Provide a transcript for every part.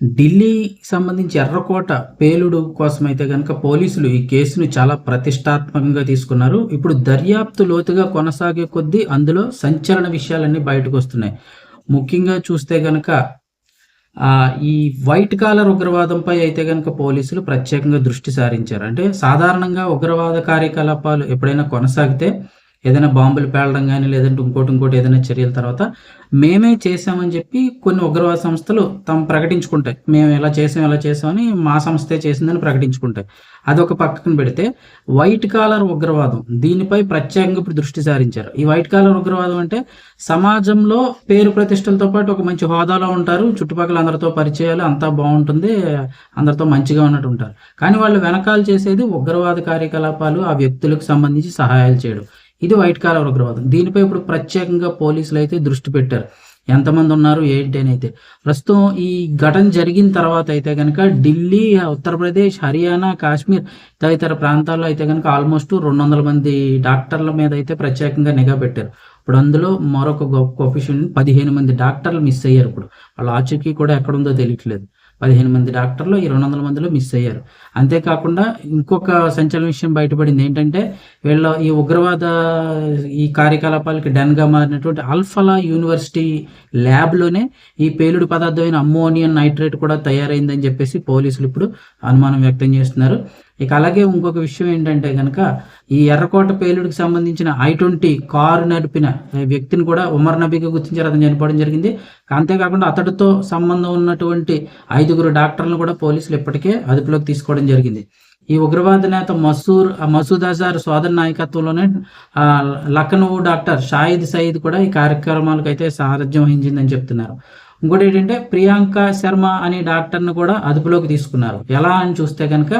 ఢిల్లీకి సంబంధించి ఎర్రకోట పేలుడు కోసం అయితే కనుక పోలీసులు ఈ కేసును చాలా ప్రతిష్టాత్మకంగా తీసుకున్నారు. ఇప్పుడు దర్యాప్తు లోతుగా కొనసాగే కొద్దీ అందులో సంచలన విషయాలన్నీ బయటకు వస్తున్నాయి. ముఖ్యంగా చూస్తే కనుక ఈ వైట్ కాలర్ ఉగ్రవాదంపై అయితే కనుక పోలీసులు ప్రత్యేకంగా దృష్టి సారించారు. అంటే సాధారణంగా ఉగ్రవాద కార్యకలాపాలు ఎప్పుడైనా కొనసాగితే ఏదైనా బాంబులు పేలడం కానీ లేదంటే ఇంకోటి ఇంకోటి ఏదైనా చర్యల తర్వాత మేమే చేసామని చెప్పి కొన్ని ఉగ్రవాద సంస్థలు తమ ప్రకటించుకుంటాయి. మేము ఇలా చేసాం ఇలా చేసామని మా సంస్థే చేసిందని ప్రకటించుకుంటాయి. అదొక పక్కన పెడితే వైట్ కాలర్ ఉగ్రవాదం దీనిపై ప్రత్యేకంగా ఇప్పుడు దృష్టి సారించారు. ఈ వైట్ కాలర్ ఉగ్రవాదం అంటే సమాజంలో పేరు ప్రతిష్టలతో పాటు ఒక మంచి హోదాలో ఉంటారు చుట్టుపక్కల అందరితో పరిచయాలు అంతా బాగుంటుంది అందరితో మంచిగా ఉన్నట్టు ఉంటారు. కానీ వాళ్ళు వెనకాల చేసేది ఉగ్రవాద కార్యకలాపాలు ఆ వ్యక్తులకు సంబంధించి సహాయాలు చేయడం. ఇది వైట్ కాలర్ ఉగ్రవాదం దీనిపై ఇప్పుడు ప్రత్యేకంగా పోలీసులు అయితే దృష్టి పెట్టారు. ఎంతమంది ఉన్నారు ఏంటి అని అయితే. ప్రస్తుతం ఈ ఘటన జరిగిన తర్వాత అయితే కనుక ఢిల్లీ ఉత్తరప్రదేశ్ హర్యానా కాశ్మీర్ తదితర ప్రాంతాల్లో అయితే కనుక ఆల్మోస్ట్ రెండు వందల మంది డాక్టర్ల మీద అయితే ప్రత్యేకంగా నిఘా పెట్టారు. ఇప్పుడు అందులో మరొక గొప్ప విషయం పదిహేను మంది డాక్టర్లు మిస్ అయ్యారు ఇప్పుడు. వాళ్ళ ఆచూకీ కూడా ఎక్కడుందో తెలియట్లేదు. పదిహేను మంది డాక్టర్లు ఈ రెండు వందల మందిలో మిస్ అయ్యారు. అంతేకాకుండా ఇంకొక సంచలన విషయం బయటపడింది. ఏంటంటే వీళ్ళ ఈ ఉగ్రవాద ఈ కార్యకలాపాలకి డన్గా మారినటువంటి అల్ఫలా యూనివర్సిటీ ల్యాబ్లోనే ఈ పేలుడు పదార్థమైన అమ్మోనియం నైట్రేట్ కూడా తయారైందని చెప్పేసి పోలీసులు ఇప్పుడు అనుమానం వ్యక్తం చేస్తున్నారు. ఇక అలాగే ఇంకొక విషయం ఏంటంటే కనుక ఈ ఎర్రకోట పేలుడికి సంబంధించిన ఐ ట్వంటీ కారు నడిపిన వ్యక్తిని కూడా ఉమర్ నబీకి గుర్తించారు. అతను చనిపోవడం జరిగింది. అంతేకాకుండా అతడితో సంబంధం ఉన్నటువంటి ఐదుగురు డాక్టర్లను కూడా పోలీసులు ఇప్పటికే అదుపులోకి తీసుకోవడం జరిగింది. ఈ ఉగ్రవాద నేత మసూర్ మసూద్ అజార్ సోదర్ నాయకత్వంలోనే ఆ, లక్నో డాక్టర్ షాయిద్ సయీద్ కూడా ఈ కార్యక్రమాలకు అయితే సారథ్యం వహించిందని చెప్తున్నారు. ఇంకోటి ఏంటంటే ప్రియాంక శర్మ అనే డాక్టర్ను కూడా అదుపులోకి తీసుకున్నారు. ఎలా అని చూస్తే కనుక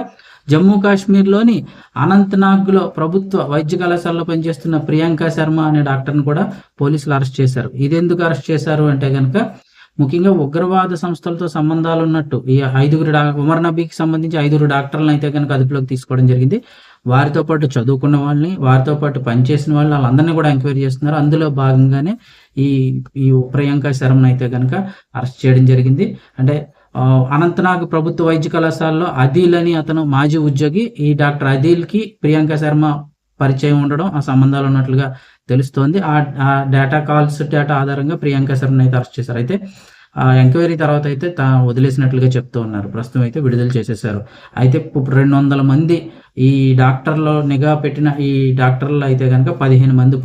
జమ్మూ కాశ్మీర్లోని అనంతనాగ్లో ప్రభుత్వ వైద్య కళాశాలలో పనిచేస్తున్న ప్రియాంక శర్మ అనే డాక్టర్ను కూడా పోలీసులు అరెస్ట్ చేశారు. ఇది ఎందుకు అరెస్ట్ చేశారు అంటే కనుక ముఖ్యంగా ఉగ్రవాద సంస్థలతో సంబంధాలు ఉన్నట్టు ఈ ఐదుగురు డా ఉమర్ నబీకి సంబంధించి ఐదుగురు డాక్టర్లను అయితే కనుక అదుపులోకి తీసుకోవడం జరిగింది. వారితో పాటు చదువుకున్న వాళ్ళని వారితో పాటు పనిచేసిన వాళ్ళు వాళ్ళందరినీ కూడా ఎంక్వైరీ చేస్తున్నారు. అందులో భాగంగానే ఈ ఈ ప్రియాంక శర్మను అయితే కనుక అరెస్ట్ చేయడం జరిగింది. అంటే అనంతనాగ్ ప్రభుత్వ వైద్య కళాశాలలో అదిల్ అని అతను మాజీ ఉద్యోగి ఈ డాక్టర్ అదిల్కి ప్రియాంక శర్మ పరిచయం ఉండడం ఆ సంబంధాలు ఉన్నట్లుగా తెలుస్తోంది. ఆ ఆ డేటా కాల్స్ డేటా ఆధారంగా ప్రియాంక శర్మని అయితే అరెస్ట్ చేశారు. అయితే ఆ ఎంక్వైరీ తర్వాత అయితే తా వదిలేసినట్లుగా చెప్తూ ఉన్నారు. ప్రస్తుతం అయితే విడుదల చేసేసారు అయితే ఇప్పుడు రెండు వందల మంది ఈ డాక్టర్లో నిఘా పెట్టిన ఈ డాక్టర్లు అయితే కనుక పదిహేను మంది